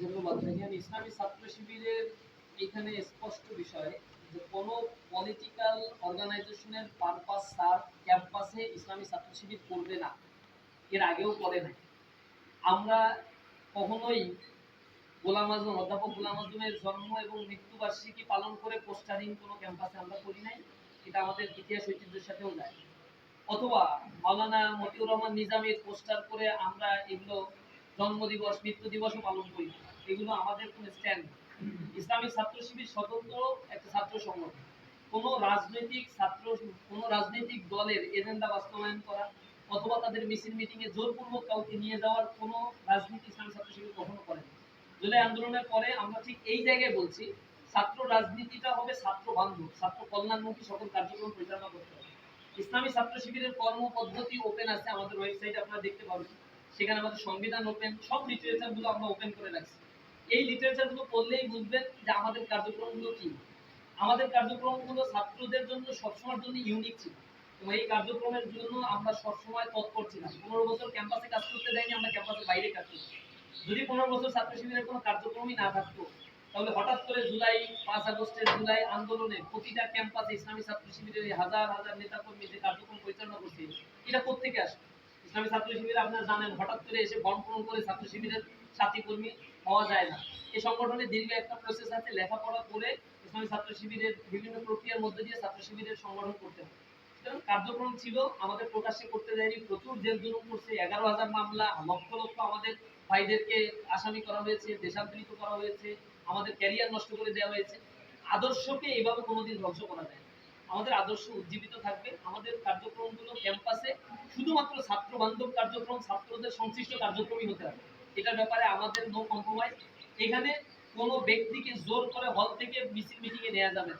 ধন্যবাদ ভাইয়ান ইসলামী ছাত্র শিবিরের এখানে স্পষ্ট বিষয় যে কোনো পলিটিক্যাল অর্গানাইজেশনের পারপাস স্যার ক্যাম্পাসে ইসলামী ছাত্র শিবির করবে না। এর আগেও করে নাই। আমরা কখনোই গোলাম আজম, অধ্যাপক গোলাম আজমের জন্ম এবং মৃত্যুবার্ষিকী পালন করে পোস্টারিং কোনো ক্যাম্পাসে আমরা করি নাই। এটা আমাদের ইতিহাস ঐতিহ্যের সাথেও যায়। অথবা মাওলানা মতিউর রহমান নিজামের পোস্টার করে আমরা এগুলো জন্মদিবস মৃত্যু দিবসও পালন করি। না। এগুলো আমাদের কোনো স্ট্যান্ড ইসলামী ছাত্র শিবির স্বতন্ত্র একটা ছাত্র সংগঠন। কোনো রাজনৈতিক ছাত্র, কোনো রাজনৈতিক দলের এজেন্ডা বাস্তবায়ন করা অথবা তাদের মিছিল মিটিং এ জোরপূর্বক কাউকে নিয়ে যাওয়ার কোনো রাজনীতি ইসলামী ছাত্র শিবির কখনো করে না। জুলাই আন্দোলনের পরে আমরা ঠিক এই জায়গায় বলছি, ছাত্র রাজনীতিটা হবে ছাত্র বান্ধব, ছাত্র কল্যাণমুখী সকল কার্যক্রম পরিচালনা করতে হবে। ইসলামী ছাত্র শিবিরের কর্ম পদ্ধতি ওপেন আছে আমাদের ওয়েবসাইটে আপনারা দেখতে পাবেন। সেখানে আমাদের সংবিধান ওপেন সব লিটারেচারগুলো আমরা ওপেন করে রাখছি। এই লিটারেচারগুলো পড়লেই বুঝবেন যে আমাদের কার্যক্রমগুলো কি। আমাদের কার্যক্রমগুলো ছাত্রদের জন্য সবসময়ের জন্য ইউনিক ছিল। এবং এই কার্যক্রমের জন্য আমরা সবসময় তৎপর ছিলাম পনেরো বছর ক্যাম্পাসে কাজ করতে দেয়নি, আমরা ক্যাম্পাসের বাইরে কাজ করছি। যদি পনেরো বছর ছাত্র শিবিরের কোনো কার্যক্রমই না থাকতো, তাহলে হঠাৎ করে জুলাই, পাঁচ আগস্টের জুলাই আন্দোলনে প্রতিটা ক্যাম্পাসে ইসলামী ছাত্র শিবিরের হাজার হাজার নেতা কর্মী যে কার্যক্রম পরিচালনা করছে। এটা কোথেকে আসে ইসলামী ছাত্র শিবির আপনারা জানেন, হঠাৎ করে এসে বন পূরণ করে ছাত্র শিবিরের সাথী কর্মী হওয়া যায় না। এই সংগঠনে দীর্ঘ একটা প্রসেস আছে, লেখাপড়া করে ইসলামী ছাত্র শিবিরের বিভিন্ন প্রক্রিয়ার মধ্যে দিয়ে ছাত্র শিবিরের সংগঠন করতে সুতরাং কার্যক্রম ছিল, আমাদের প্রকাশ্যে করতে দেয়নি। প্রচুর জেল জুলুম করছে, এগারো হাজার মামলা, লক্ষ লক্ষ আমাদের ভাইদেরকে আসামি করা হয়েছে, দেশান্তরিত করা হয়েছে, আমাদের ক্যারিয়ার নষ্ট করে দেওয়া হয়েছে। আদর্শকে এভাবে কোনোদিন ধ্বংস করা যায়। আমাদের আদর্শ উজ্জীবিত থাকবে। আমাদের কার্যক্রমগুলো ক্যাম্পাসে শুধুমাত্র ছাত্র বান্ধব কার্যক্রম, ছাত্রদের সংশ্লিষ্ট কার্যক্রমই হতে হবে। এটার ব্যাপারে আমাদের নো কম্প্রোমাইজ এখানে কোনো ব্যক্তিকে জোর করে হল থেকে মিছিল মিটিংয়ে নেওয়া যাবে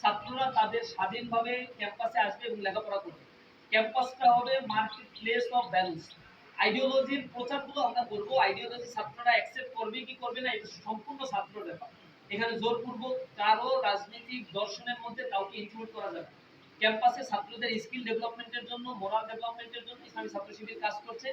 ছাত্ররা তাদের স্বাধীনভাবে ক্যাম্পাসে আসবে এবং লেখাপড়া করবে। ক্যাম্পাসটা হবে মার্কেট প্লেস অফ ব্যালেন্স আইডিওলজির প্রচারগুলো আমরা করব। আইডিওলজি ছাত্ররা অ্যাকসেপ্ট করবে কি করবে না, এটা সম্পূর্ণ ছাত্র ব্যাপার। এখানে জোরপূর্বক কারও রাজনৈতিক দর্শনের মধ্যে কাউকে ইনক্লুড করা যাবে। ক্যাম্পাসে ছাত্রদের স্কিল ডেভেলপমেন্টের জন্য মোরাল ডেভেলপমেন্টের জন্য ইসলামী ছাত্র শিবির কাজ করছে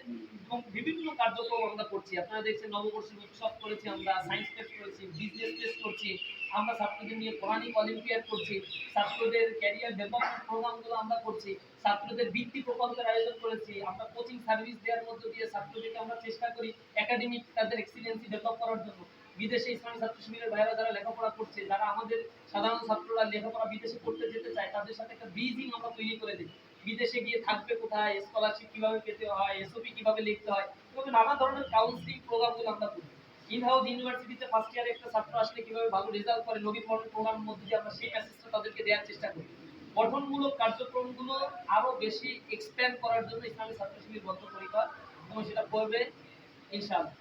এবং বিভিন্ন কার্যক্রম আমরা করছি আপনারা দেখছেন নববর্ষের উৎসব করেছি আমরা সায়েন্স টেস্ট করেছি বিজনেস টেস্ট করছি, আমরা ছাত্রদের নিয়ে কোরআনিক অলিম্পিয়াড করছি, ছাত্রদের ক্যারিয়ার ডেভেলপমেন্ট প্রোগ্রামগুলো আমরা করছি, ছাত্রদের বৃত্তি প্রকল্পের আয়োজন করেছি, আমরা কোচিং সার্ভিস দেওয়ার মধ্য দিয়ে ছাত্রদেরকে আমরা চেষ্টা করি একাডেমিক তাদের এক্সিলেন্সি ডেভেলপ করার জন্য বিদেশে ইসলামী ছাত্র শিবিরের ভাইরা যারা লেখাপড়া করছে, যারা আমাদের সাধারণ ছাত্ররা লেখাপড়া বিদেশে করতে যেতে চায়, তাদের সাথে একটা ব্রিজিং আমরা তৈরি করে দিই বিদেশে গিয়ে থাকবে কোথায় স্কলারশিপ কীভাবে পেতে হয় এসওপি কীভাবে লিখতে হয় এভাবে নানা ধরনের কাউন্সিলিং প্রোগ্রামগুলো আমরা করি ইন হাউস ইউনিভার্সিটিতে ফার্স্ট ইয়ারে একটা ছাত্র আসলে কীভাবে ভালো রেজাল্ট করে নবীকরণ প্রোগ্রামের মধ্যে দিয়ে আমরা সেই মেসেজটা তাদেরকে দেওয়ার চেষ্টা করি। গঠনমূলক কার্যক্রমগুলো আরও বেশি এক্সপ্যান্ড করার জন্য ইসলামী ছাত্র শিবির বদ্ধপরিকর এবং সেটা করবে, ইনশাআল্লাহ।